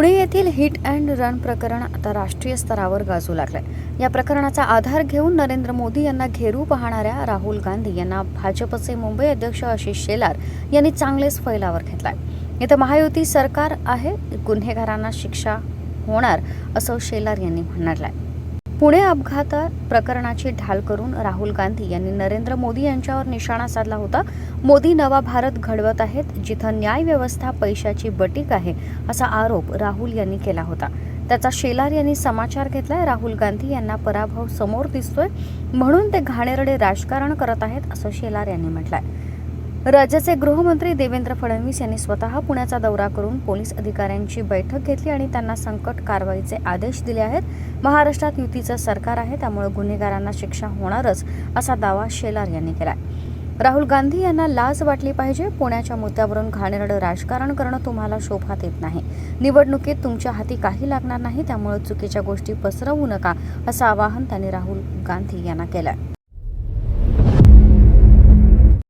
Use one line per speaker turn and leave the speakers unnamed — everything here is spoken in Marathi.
पुणे येथील हिट अँड रन प्रकरण आता राष्ट्रीय स्तरावर गाजू लागलंय. या प्रकरणाचा आधार घेऊन नरेंद्र मोदी यांना घेरू पाहणाऱ्या राहुल गांधी यांना भाजपचे मुंबई अध्यक्ष आशिष शेलार यांनी चांगलेच फैलावर घेतलाय. इथं महायुती सरकार आहे गुन्हेगारांना शिक्षा होणार असं शेलार यांनी म्हटलंय पुणे अपघात प्रकरणाची ढाल करून राहुल गांधी यांनी नरेंद्र मोदी यांच्यावर निशाणा साधला होता. मोदी नवा भारत घडवत आहेत जिथं न्याय व्यवस्था पैशाची बटीक आहे असा आरोप राहुल यांनी केला होता. त्याचा शेलार यांनी समाचार घेतलाय. राहुल गांधी यांना पराभव समोर दिसतोय म्हणून ते घाणेरडे राजकारण करत आहेत असं शेलार यांनी म्हटलंय. राज्याचे गृहमंत्री देवेंद्र फडणवीस यांनी स्वतः पुण्याचा दौरा करून पोलीस अधिकाऱ्यांची बैठक घेतली आणि त्यांना संकट कारवाईचे आदेश दिले आहेत. महाराष्ट्रात युतीचं सरकार आहे त्यामुळे गुन्हेगारांना शिक्षा होणारच असा दावा शेलार यांनी केला राहुल गांधी यांना लाज वाटली पाहिजे पुण्याच्या मुद्द्यावरून घाणेरडं राजकारण करणं तुम्हाला शोभात येत नाही. निवडणुकीत तुमच्या हाती काही लागणार नाही त्यामुळे चुकीच्या गोष्टी पसरवू नका असं आवाहन त्यांनी राहुल गांधी यांना केलं